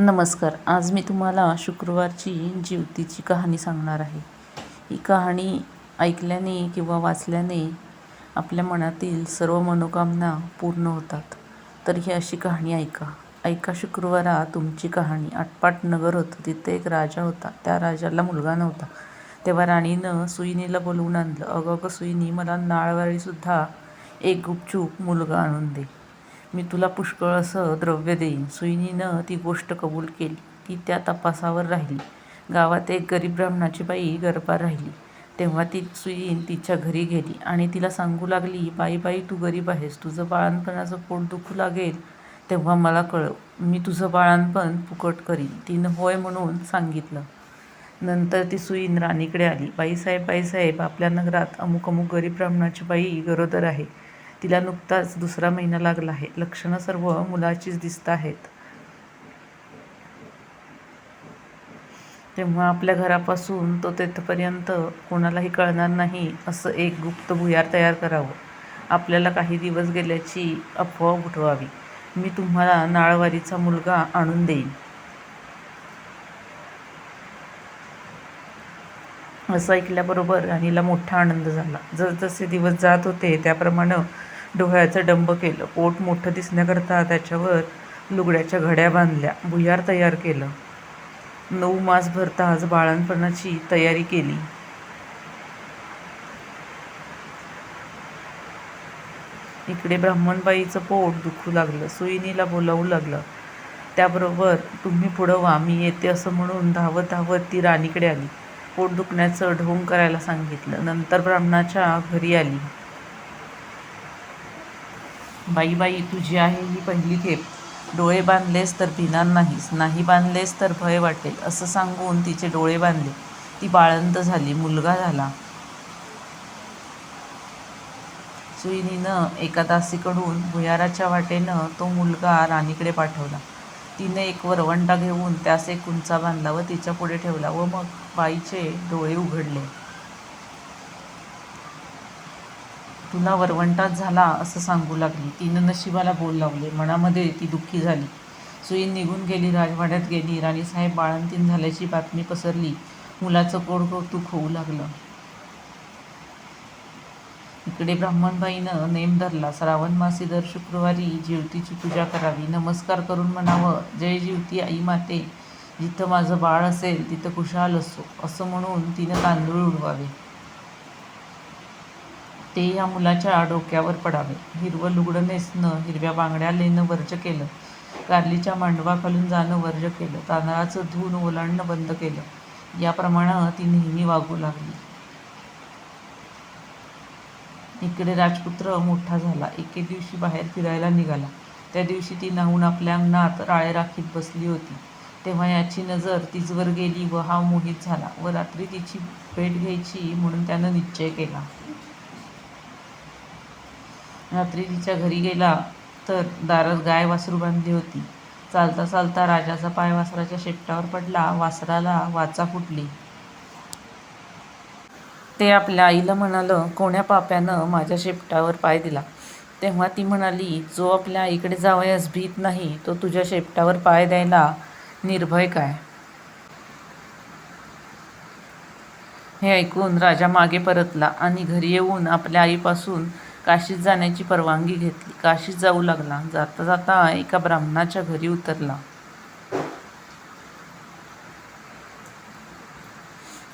नमस्कार. आज मी तुम्हाला शुक्रवारची जीवतीची कहाणी सांगणार आहे. ही कहाणी ऐकल्याने किंवा वाचल्याने आपल्या मनातील सर्व मनोकामना पूर्ण होतात. तर ही अशी कहाणी ऐका. ऐका शुक्रवारा तुमची कहाणी. आटपाट नगर होतं. तिथे एक राजा होता. त्या राजाला मुलगा नव्हता. तेव्हा राणीनं सुईनीला बोलवून आणलं. अगं अगं सुईनी मला नाळवारीसुद्धा एक गुपचूप मुलगा आणून दे. मी तुला पुष्कळ असं द्रव्य देईन. सुईनीनं ती गोष्ट कबूल केली. ती त्या तपासावर राहिली. गावात एक गरीब ब्राह्मणाची बाई गरबार राहिली. तेव्हा ती सुईन तिच्या घरी गेली आणि तिला सांगू लागली बाई बाई तू गरीब आहेस. तुझं बाळणपणाचं पोट दुखू लागेल. तेव्हा मला कळव मी तुझं बाळणपण फुकट करीन. तिनं होय म्हणून सांगितलं. नंतर ती सुईन राणीकडे आली. बाईसाहेब बाईसाहेब आपल्या नगरात अमुक अमुक गरीब ब्राह्मणाची बाई गरोदर आहे. तिला नुकताच दुसरा महिना लागला आहे. लक्षणं सर्व मुलाचीच दिसत आहेत. तेव्हा आपल्या घरापासून तो तेथपर्यंत कोणालाही कळणार नाही असं एक गुप्त भुयार तयार करावं. आपल्याला काही दिवस गेल्याची अफवा उठवावी. मी तुम्हाला नाळवारीचा मुलगा आणून देईन. असं ऐकल्याबरोबर राणीला मोठा आनंद झाला. जसजसे दिवस जात होते त्याप्रमाणे डोळ्याचं डंब केलं. पोट मोठं दिसण्याकरता त्याच्यावर लुगड्याच्या घड्या बांधल्या. भुयार तयार केलं. नऊ मास भरताच बाळणपणाची तयारी केली. इकडे ब्राह्मणबाईचं पोट दुखू लागलं. सुईनीला बोलावू लागलं. त्याबरोबर तुम्ही पुढं व्हा मी येते असं म्हणून धावत धावत ती राणीकडे आली. पोट दुखण्याचं ढोंग करायला सांगितलं. नंतर ब्राह्मणाच्या घरी आली. बाई बाई तुझी आहे ही पहिली खेप. डोळे बांधलेस तर भिणार नाहीस. नाही बांधलेस तर भय वाटेल असं सांगून तिचे डोळे बांधले. ती बाळंत झाली मुलगा झाला. सुईनीनं एका दासीकडून भुयाराच्या वाटेनं तो मुलगा राणीकडे पाठवला. तिने एक वरवंटा घेऊन त्यास एक उंचा बांधला व तिच्या पुढे ठेवला व मग बाईचे डोळे उघडले. तुला वरवंटात झाला असं सांगू लागली. तिनं नशिबाला बोल लावले. मनामध्ये ती दुःखी झाली. सुई निघून गेली. राजवाड्यात गेली. राणीसाहेब बाळंतीन झाल्याची बातमी पसरली. मुलाचं कोड कौतुक होऊ लागलं. इकडे ब्राह्मणबाईनं नेम धरला. श्रावण मासी दर शुक्रवारी जीवतीची पूजा करावी. नमस्कार करून म्हणावं जय जीवती आई माते जिथं माझं बाळ असेल तिथं कुशाल असो असं म्हणून तिनं तांदूळ उडवावे. ते या मुलाच्या डोक्यावर पडावे. हिरवं लुगडं नेसणं हिरव्या बांगड्या लेणं वर्ज केलं. कारलीच्या मांडवाखालून जाणं वर्ज केलं. तांदळाचं धून ओलांडणं बंद केलं. याप्रमाणे ती नेहमी वागू लागली. इकडे राजपुत्र मोठा झाला. एके दिवशी बाहेर फिरायला निघाला. त्या दिवशी ती नाहून आपल्या अंगणात राळे राखीत बसली होती. तेव्हा याची नजर तिचवर गेली व हा मोहित झाला व रात्री तिची भेट घ्यायची म्हणून त्यानं निश्चय केला. रात्री तिच्या घरी गेला तर दारात गाय वासरू बांधली होती. चालता चालता राजाचा पाय वासराच्या शेपटावर पडला. वासराला वाचा फुटली. ते आपल्या आईला म्हणालं कोण्या पाप्यानं माझ्या शेपटावर पाय दिला? तेव्हा ती म्हणाली जो आपल्या आईकडे जावयास भीत नाही तो तुझ्या शेपटावर पाय द्यायला निर्भय काय? हे ऐकून राजा मागे परतला आणि घरी येऊन आपल्या आईपासून काशीत जाण्याची परवानगी घेतली. काशीत जाऊ लागला. जाता जाता एका ब्राह्मणाच्या घरी उतरला.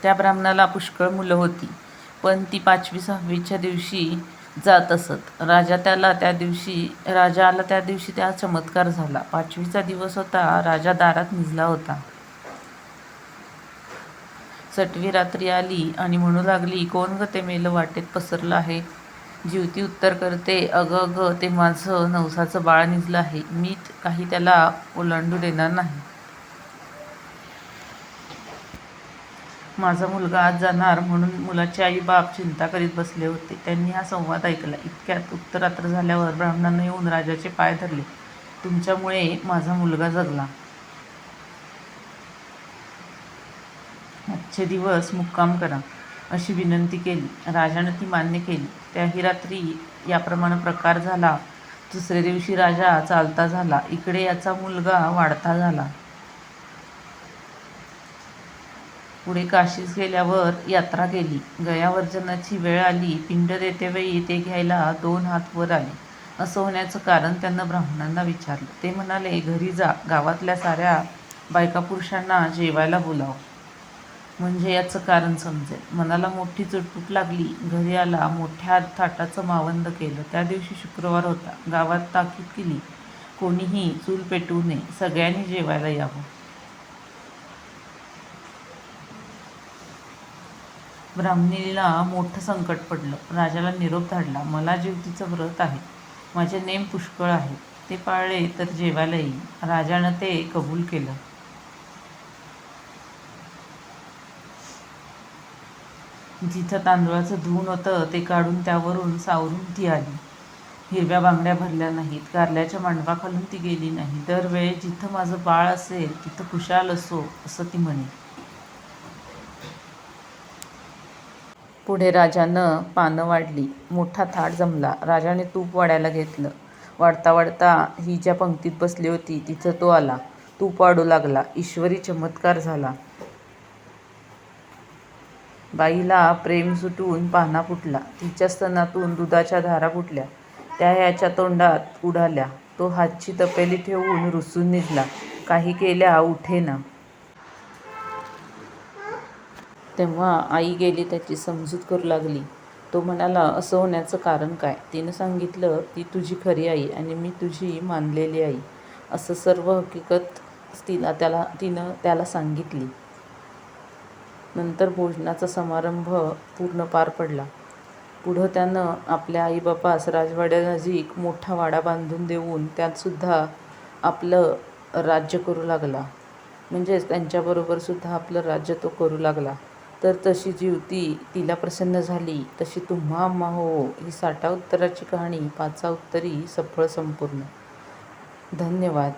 त्या ब्राह्मणाला पुष्कळ मुलं होती. पण ती पाचवी सहावीच्या दिवशी जात असत. राजा त्याला त्या दिवशी राजा आला त्या दिवशी त्या चमत्कार झाला. पाचवीचा दिवस होता. राजा दारात निजला होता. सटवी रात्री आली आणि म्हणू लागली कोण ग ते मेलं वाटेत पसरलं आहे? जीवती उत्तर करते अगं अगं ते माझं नवसाचं बाळ निजलं आहे. मी काही त्याला ओलांडू देणार नाही. माझा मुलगा आज जाणार म्हणून मुलाचे आई बाप चिंता करीत बसले होते. त्यांनी हा संवाद ऐकला. इतक्यात उत्तरात्र झाल्यावर ब्राह्मणानं येऊन राजाचे पाय धरले. तुमच्यामुळे माझा मुलगा जगला. आजचे दिवस मुक्काम करा अशी विनंती केली. राजानं ती मान्य केली. त्याही रात्री याप्रमाणे प्रकार झाला. दुसऱ्या दिवशी राजा चालता झाला. इकडे याचा मुलगा वाढता झाला. पुढे काशीस गेल्यावर यात्रा केली. गयावर्जनाची वेळ आली. पिंड देतेवेळी ते घ्यायला दोन हात वर आले. असं होण्याचं कारण त्यांना ब्राह्मणांना विचारलं. ते म्हणाले घरी जा. गावातल्या साऱ्या बायका पुरुषांना जेवायला बोलाव. म्हणजे याचं कारण समजेल. मनाला मोठी चुटपूट लागली. घरी आला मोठ्या थाटाचं मावंद केलं. त्या दिवशी शुक्रवार होता. गावात ताकीद केली. कोणीही चूल पेटवू नये. सगळ्यांनी जेवायला यावं. ब्राह्मणीला मोठं संकट पडलं. राजाला निरोप धाडला. मला जेवतीचं व्रत आहे. माझे नेम पुष्कळ आहे. ते पाळले तर जेवायला येईल राजानं ते कबूल केलं. जिथं तांदूळाचं धून होतं ते काढून त्यावरून सावरून ती आली. हिरव्या बांगड्या भरल्या नाहीत. कारल्याच्या मांडवाखालून ती गेली नाही. दरवेळी जिथं माझं बाळ असेल तिथं खुशाल असो असं ती म्हणे. पुढे राजानं पानं वाढली. मोठा थाट जमला. राजाने तूप वाढायला घेतलं. वाढता वाढता ही ज्या पंक्तीत बसली होती तिथं तो आला. तूप वाढू लागला. ईश्वरी चमत्कार झाला. बाईला प्रेम सुटून पाना फुटला. तिच्या स्तनातून दुधाच्या धारा फुटल्या. त्या याच्या तोंडात उडाल्या. तो हातची तपेली ठेवून रुसून निघला. काही केल्या उठेना. तेव्हा आई गेली त्याची समजूत करू लागली. तो म्हणाला असं होण्याचं कारण काय? तिनं सांगितलं ती तुझी खरी आई आणि मी तुझी मानलेली आई. असं सर्व हकीकत तिला त्याला तिनं त्याला सांगितली. नंतर भोजनाचा समारंभ पूर्ण पार पडला. पुढं त्यानं आपल्या आईबापास राजवाड्यानजीक मोठा वाडा बांधून देऊन त्यातसुद्धा आपलं राज्य करू लागला. म्हणजेच त्यांच्याबरोबरसुद्धा आपलं राज्य तो करू लागला. तर तशी जीवती तिला प्रसन्न झाली. तशी तुम्हा अम्मा हो ही साठा उत्तराची कहाणी पाचा उत्तरी सफळ संपूर्ण. धन्यवाद.